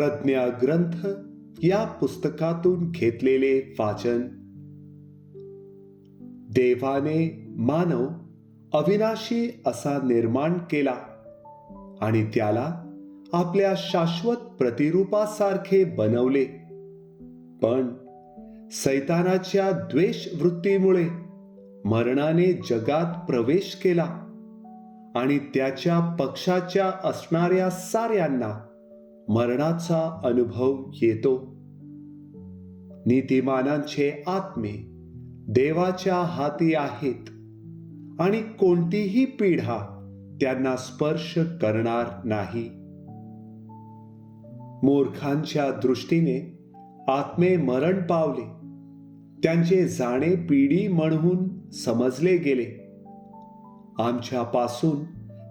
प्रज्ञा ग्रंथ या पुस्तकातून घेतलेले वाचन. देवाने मानव अविनाशी असा निर्माण केला आणि त्याला आपल्या शाश्वत प्रतिरूपासारखे बनवले. पण सैतानाच्या द्वेष वृत्तीमुळे मरणाने जगात प्रवेश केला आणि त्याच्या पक्षाच्या असणाऱ्या साऱ्यांना मरणाचा अनुभव येतो. नीतिमानांचे आत्मे देवाच्या हाती आहेत आणि कोणतीही पिढा त्यांना स्पर्श करणार नाही. मूर्खांच्या दृष्टीने आत्मे मरण पावले. त्यांचे जाणे पिढी म्हणून समजले गेले. आमच्यापासून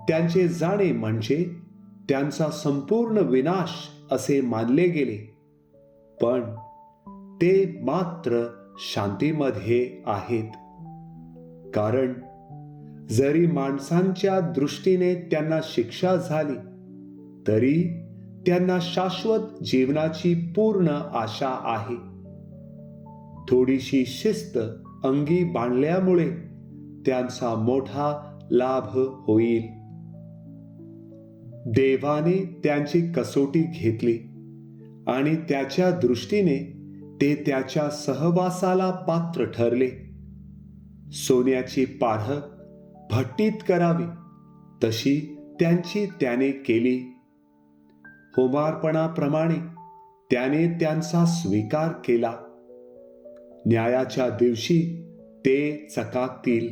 त्यांचे जाणे म्हणजे त्यांचा संपूर्ण विनाश असे मानले गेले. पण ते मात्र शांतीमध्ये आहेत. कारण जरी माणसांच्या दृष्टीने त्यांना शिक्षा झाली तरी त्यांना शाश्वत जीवनाची पूर्ण आशा आहे. थोडीशी शिस्त अंगी बांधल्यामुळे त्यांचा मोठा लाभ होईल. देवाने त्यांची कसोटी घेतली आणि त्याच्या दृष्टीने ते त्याच्या सहवासाला पात्र ठरले. सोन्याची पाढ भट्टीत करावी तशी त्यांची त्याने केली. होमार्पणाप्रमाणे त्याने त्यांचा स्वीकार केला. न्यायाच्या दिवशी ते चकाकतील.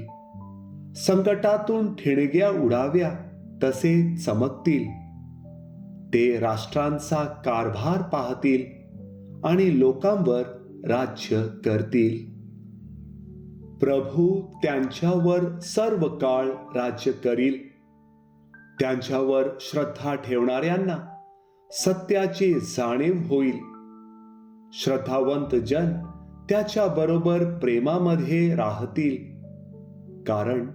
संकटातून ठिणग्या उडाव्या. तसे चमकतील. ते राष्ट्रांचा कारभार पाहतील आणि लोकांवर राज्य करतील. प्रभू त्यांच्यावर सर्व काळ राज्य करील. त्यांच्यावर श्रद्धा ठेवणाऱ्यांना सत्याची जाणीव होईल. श्रद्धावंत जन त्याच्या बरोबर प्रेमामध्ये राहतील. कारण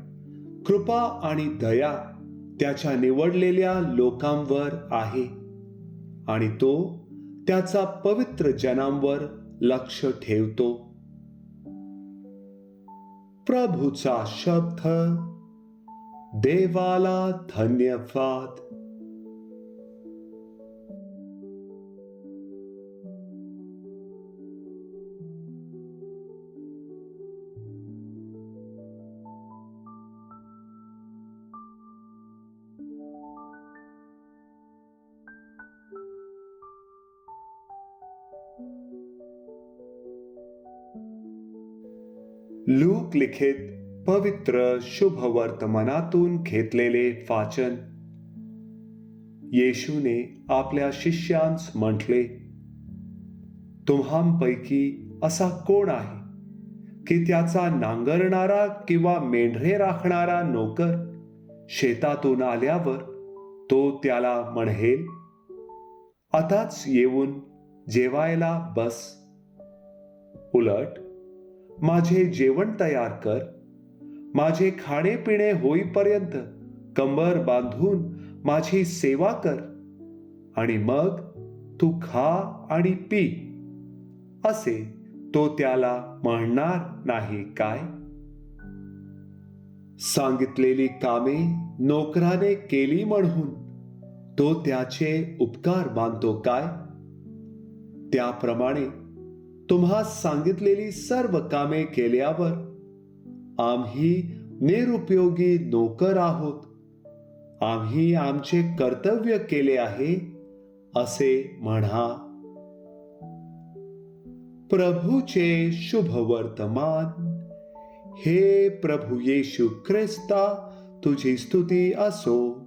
कृपा आणि दया त्याच्या निवडलेल्या लोकांवर आहे. आणि तो त्याचा पवित्र जनांवर लक्ष ठेवतो. प्रभूचा शब्द देवाला धन्यवाद. लूक लिखित पवित्र शुभ वर्तमानातून घेतलेले वाचन. येशूने आपल्या शिष्यांस म्हटले तुम्हांपैकी असा कोण आहे की त्याचा नांगरणारा किंवा मेंढरे राखणारा नोकर शेतातून आल्यावर तो त्याला म्हणेल आताच येऊन जेवायला बस. उलट माझे जेवण तयार कर. माझे खाणेपिणे होईपर्यंत कंबर बांधून माझी सेवा कर. आणि मग तू खा आणि पी. असे तो त्याला म्हणणार नाही काय? सांगितलेली कामे नोकराने केली म्हणून तो त्याचे उपकार मानतो काय? त्याप्रमाणे तुम्हा सांगितलेली सर्व कामे केल्यावर आम्ही निरुपयोगी नोकर आहोत. आम्ही आमचे कर्तव्य केले आहे असे म्हणा. प्रभूचे शुभ वर्तमान. हे प्रभू येशू ख्रिस्ता तुझी स्तुती असो.